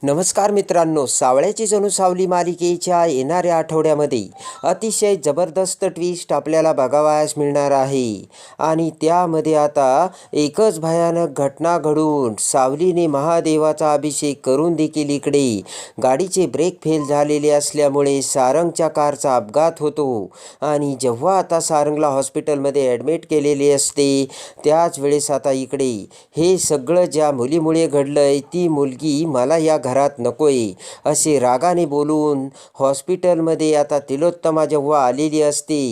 नमस्कार मित्रांनो सावळ्याची जणू सावली मालिकेच्या येणाऱ्या आठवड्यामध्ये अतिशय जबरदस्त ट्विस्ट आपल्याला बघावयास मिळणार आहे. आणि त्यामध्ये आता एकच भयानक घटना घडून सावलीने महादेवाचा अभिषेक करून देखील इकडे गाडीचे ब्रेक फेल झालेले असल्यामुळे सारंगच्या कारचा अपघात होतो. आणि जेव्हा आता सारंगला हॉस्पिटलमध्ये ॲडमिट केलेले असते त्याच वेळेस आता इकडे हे सगळं ज्या मुलीमुळे घडलं आहे ती मुलगी मला या घरात नकोय असे रागाने बोलून हॉस्पिटलमध्ये आता तिलोत्तमा जेव्हा आलेली असते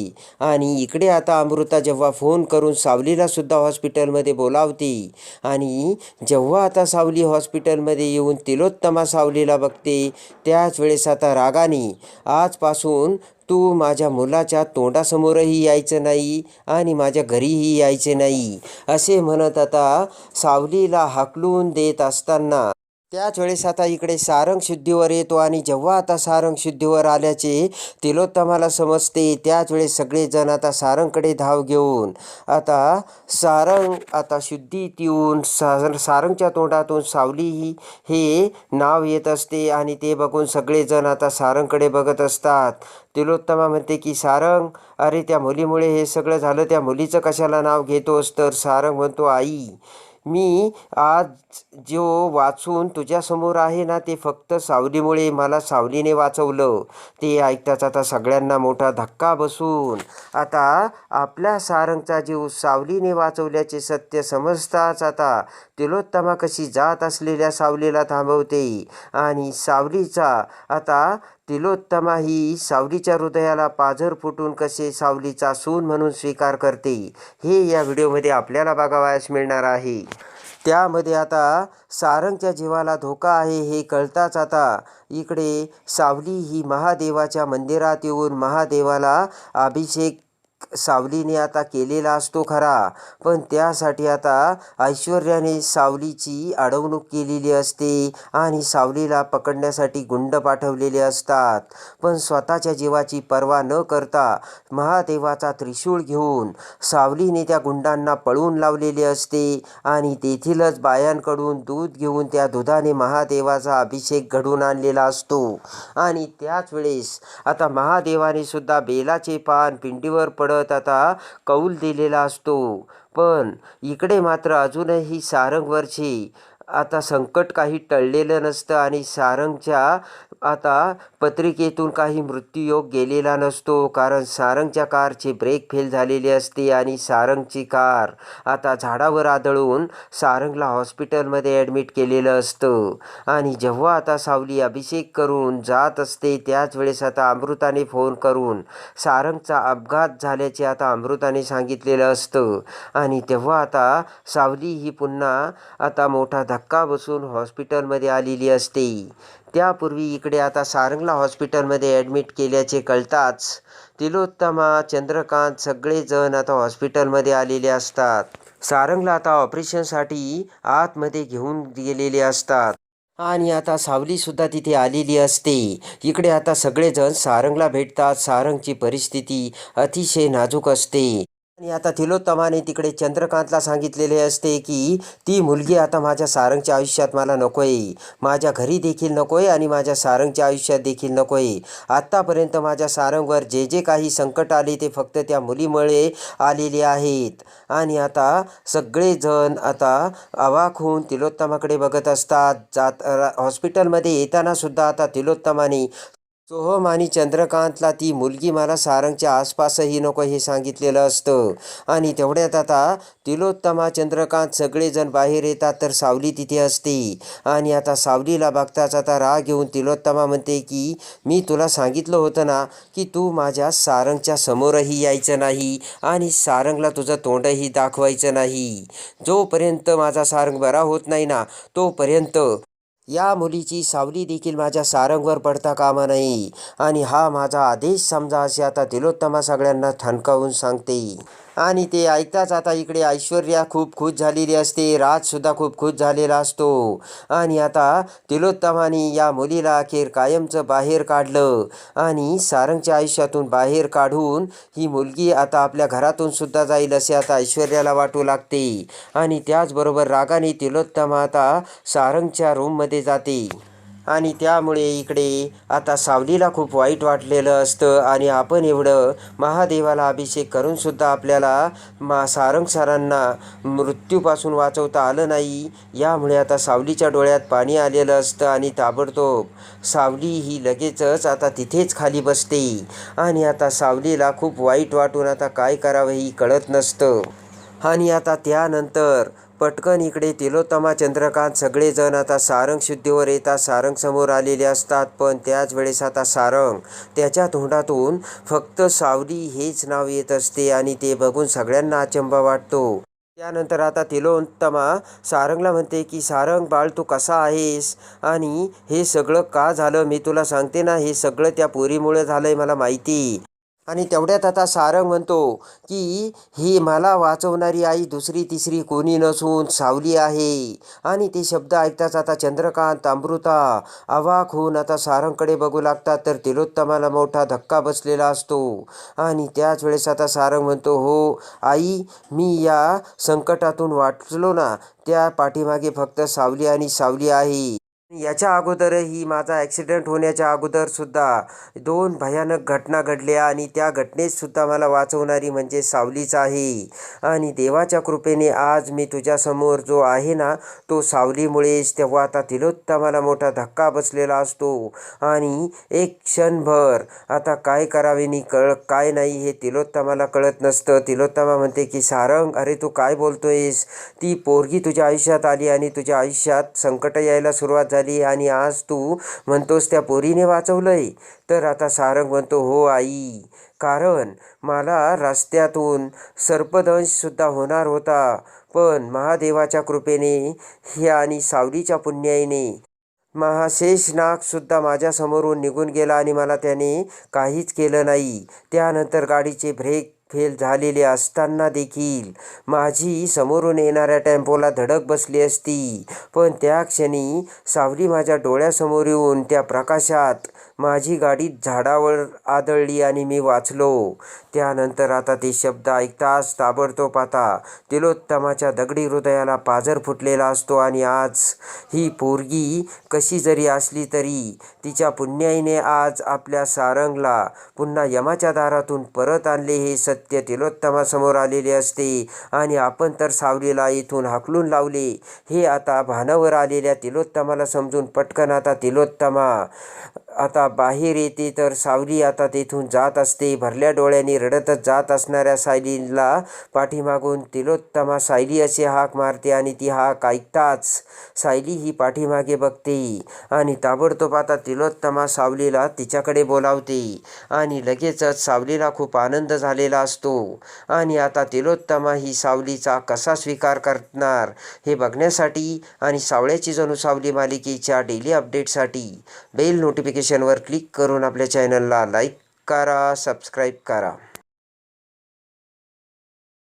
आणि इकडे आता अमृता जेव्हा फोन करून सावलीला सुद्धा हॉस्पिटलमध्ये बोलावते आणि जेव्हा आता सावली हॉस्पिटलमध्ये येऊन तिलोत्तमा सावलीला बघते त्याच वेळेस आता रागाने आजपासून तू माझ्या मुलाच्या तोंडासमोरही यायचं नाही आणि माझ्या घरीही यायचे नाही असे म्हणत आता सावलीला हाकलून देत असताना त्याच वेळेस आता इकडे सारंग शुद्धीवर येतो आणि जेव्हा आता सारंग शुद्धीवर आल्याचे तिलोत्तमाला समजते त्याच वेळेस सगळेजण आता सारंगकडे धाव घेऊन आता सारंग आता शुद्धीत येऊन सार सारंगच्या तोंडातून सावली ही हे नाव येत असते आणि ते बघून सगळेजण आता सारंगकडे बघत असतात. तिलोत्तमा म्हणते की सारंग अरे त्या मुलीमुळे हे सगळं झालं त्या मुलीचं कशाला नाव घेतोस? तर सारंग म्हणतो आई मी आज जो वाचून तुझ्यासमोर आहे ना ते फक्त सावलीमुळे मला सावलीने वाचवलं. ते ऐकताच आता सगळ्यांना मोठा धक्का बसून. आता आपल्या सारंगचा जीव सावलीने वाचवल्याचे सत्य समजताच आता तिलोत्तमा कशी जात असलेल्या सावलीला थांबवते. आणि सावलीचा आता तिलोत्तमा ही सावलीच्या हृदयाला पाझर फुटून कसे सावलीचा सून म्हणून स्वीकार करते हे या व्हिडिओमध्ये आपल्याला बघावयास मिळणार आहे. त्यामध्ये आता सारंगच्या जीवाला धोका आहे हे कळताच आता इकडे सावली ही महादेवाच्या मंदिरात येऊन महादेवाला अभिषेक सावलीने आता केलेला असतो खरा. पण त्यासाठी आता ऐश्वर्याने सावलीची अडवणूक केलेली असते आणि सावलीला पकडण्यासाठी गुंड पाठवलेले असतात. पण स्वतःच्या जीवाची पर्वा न करता महादेवाचा त्रिशूळ घेऊन सावलीने त्या गुंडांना पळवून लावलेले असते आणि तेथीलच बायांकडून दूध घेऊन त्या दुधाने महादेवाचा अभिषेक घडून आणलेला असतो. आणि त्याच वेळेस आता महादेवाने सुद्धा बेलाचे पान पिंडीवर पड आता कौल दिलेला असतो. पण इकडे मात्र अजूनही सारंगवरची आता संकट काही टळलेलं नसतं आणि सारंगच्या आता पत्रिकेतून काही मृत्यूयोग गेलेला नसतो कारण सारंगच्या कारचे ब्रेक फेल झालेले असते आणि सारंगची कार आता झाडावर आदळून सारंगला हॉस्पिटलमध्ये ॲडमिट केलेलं असतं. आणि जेव्हा आता सावली अभिषेक करून जात असते त्याच वेळेस आता अमृताने फोन करून सारंगचा अपघात झाल्याचे आता अमृताने सांगितलेलं असतं. आणि तेव्हा आता सावली ही पुन्हा आता मोठा धक्का धक्का बसून हॉस्पिटलमध्ये आलेली असते. त्यापूर्वी इकडे आता सारंगला हॉस्पिटलमध्ये ॲडमिट केल्याचे कळताच तिलोत्तमा चंद्रकांत सगळेजण आता हॉस्पिटलमध्ये आलेले असतात. सारंगला आता ऑपरेशनसाठी आतमध्ये घेऊन गेलेले असतात. आणि आता सावलीसुद्धा तिथे आलेली असते. इकडे आता सगळेजण सारंगला भेटतात. सारंगची परिस्थिती अतिशय नाजूक असते. आणि आता तिलोत्तमाने तिकडे चंद्रकांतला सांगितलेले असते की ती मुलगी आता माझ्या सारंगच्या आयुष्यात मला नको आहे माझ्या घरी देखील नको आहे आणि माझ्या सारंगच्या आयुष्यात देखील नको आहे आत्तापर्यंत माझ्या सारंगवर जे जे काही संकट आले ते फक्त त्या मुलीमुळे आलेले आहेत. आणि आता सगळेजण आता अवाक होऊन तिलोत्तमाकडे बघत असतात. जात हॉस्पिटलमध्ये येतानासुद्धा आता तिलोत्तमाने सोहम आणि चंद्रकांतला ती मुलगी मला सारंगच्या आसपासही नको हे सांगितलेलं असतं. आणि तेवढ्यात आता तिलोत्तमा चंद्रकांत सगळेजण बाहेर येतात तर सावली तिथे असते. आणि आता सावलीला बघताच आता राग घेऊन तिलोत्तमा म्हणते की मी तुला सांगितलं होतं ना की तू माझ्या सारंगच्या समोरही यायचं नाही आणि सारंगला तुझं तोंडही दाखवायचं नाही. जोपर्यंत माझा सारंग बरा होत नाही ना तोपर्यंत या मुलीची सावली देखील माझ्या सारंगवर पडता कामा नये आणि हा माझा आदेश समजा असे आता तिलोत्तमा सगळ्यांना ठणकावून सांगते. आणि ते ऐकताच आता इकडे ऐश्वर्या खूप खुश झालेली असते. राजसुद्धा खूप खुश झालेला असतो. आणि आता तिलोत्तमाने या मुलीला अखेर कायमचं बाहेर काढलं. आणि सारंगच्या आयुष्यातून बाहेर काढून ही मुलगी आता आपल्या घरातून सुद्धा जाईल असे आता ऐश्वर्याला वाटू लागते. आणि त्याचबरोबर रागाने तिलोत्तमा आता सारंगच्या रूममध्ये जाते. आणि त्यामुळे इकडे आता सावलीला खूप वाईट वाटलेलं असतं आणि आपण एवढं महादेवाला अभिषेक करूनसुद्धा आपल्याला मा सारंग सरांना मृत्यूपासून वाचवता आलं नाही. यामुळे आता सावलीच्या डोळ्यात पाणी आलेलं असतं आणि ताबडतोब सावली ही लगेचच आता तिथेच खाली बसते. आणि आता सावलीला खूप वाईट वाटून आता काय करावं ही कळत नसतं. आणि आता त्यानंतर पटकन इकडे तिलोत्तमा चंद्रकांत. सगळेजण आता सारंग शुद्धीवर येतात. सारंग समोर आलेले असतात पण त्याच वेळेस आता सारंग त्याच्या तोंडातून फक्त सावली हेच नाव येत असते आणि ते बघून सगळ्यांना अचंबा वाटतो. त्यानंतर आता तिलोत्तमा सारंगला म्हणते की सारंग बाळ तू कसा आहेस? आणि हे सगळं का झालं? मी तुला सांगते ना हे सगळं त्या पोरीमुळे झालं आहे मला माहिती. आणि तेवढ्यात आता सारंग म्हणतो की ही मला वाचवणारी आई दुसरी तिसरी कोणी नसून सावली आहे. आणि ते शब्द ऐकताच आता चंद्रकांत अमृता अवाक होऊन आता सारंगकडे बघू लागतात तर तिलोत्तमाला मोठा धक्का बसलेला असतो. आणि त्याच वेळेस आता सारंग म्हणतो हो आई मी या संकटातून वाचलो ना त्या पाठीमागे फक्त सावली आणि सावली आहे. याच्या अगोदरही माझा ॲक्सिडेंट होण्याच्या अगोदरसुद्धा दोन भयानक घटना घडल्या आणि त्या घटनेतसुद्धा मला वाचवणारी म्हणजे सावलीच आहे. आणि देवाच्या कृपेने आज मी तुझ्यासमोर जो आहे ना तो सावलीमुळेच तेव्हा आता तिलोत्तमाला मोठा धक्का बसलेला असतो. आणि एक क्षणभर आता काय करावे नि कळ काय नाही हे तिलोत्तमाला कळत नसतं. तिलोत्तमा म्हणते की सारंग अरे तू काय बोलतोयस? ती पोरगी तुझ्या आयुष्यात आली आणि तुझ्या आयुष्यात संकट यायला सुरुवात झाली. आणि आज तू म्हणतोस त्या पोरीने वाचवलंय. तर आता सारंग म्हणतो हो आई. कारण मला रस्त्यातून सर्पदंशसुद्धा होणार होता. पण महादेवाच्या कृपेने हे आणि सावलीच्या पुण्याईने महाशेष नागसुद्धा माझ्यासमोरून निघून गेला आणि मला त्याने काहीच केलं नाही. त्यानंतर गाडीचे ब्रेक फेल झालेले असताना देखील. माझी समोरून येणाऱ्या टेम्पोला धडक बसली असती. पण त्या क्षणी सावली माझ्या डोळ्यासमोर येऊन त्या प्रकाशात माझी गाडी झाडावर आदळली आणि मी वाचलो. त्यानंतर आता ते शब्द ऐकताच ताबडतोब आता तिलोत्तमाच्या दगडी हृदयाला पाझर फुटलेला असतो आणि आज ही पोरगी कशी जरी असली तरी तिच्या पुण्याईने आज आपल्या सारंगला पुन्हा यमाच्या दारातून परत आणले हे सत्य तिलोत्तमासमोर आलेले असते. आणि आपण तर सावलीला इथून हाकलून लावले. हे आता भानावर आलेल्या तिलोत्तमाला समजून पटकन आता तिलोत्तमा आता बाहेर येते तर सावली आता तेथून जात असते. भरल्या डोळ्यांनी रडतच जात असणाऱ्या सायलीला पाठीमागून तिलोत्तमा सायली असे हाक मारते आणि ती हाक ऐकताच सायली ही पाठीमागे बघते आणि ताबडतोब आता तिलोत्तमा सावलीला तिच्याकडे बोलावते आणि लगेचच सावलीला खूप आनंद झालेला असतो आणि आता तिलोत्तमा ही सावलीचा कसा स्वीकार करणार हे बघण्यासाठी आणि सावळ्याची जणू सावली मालिकेच्या डेली अपडेटसाठी बेल नोटिफिकेशन नोटिफिकेशनवर क्लिक करून आपल्या चॅनलला लाईक करा सबस्क्राईब करा.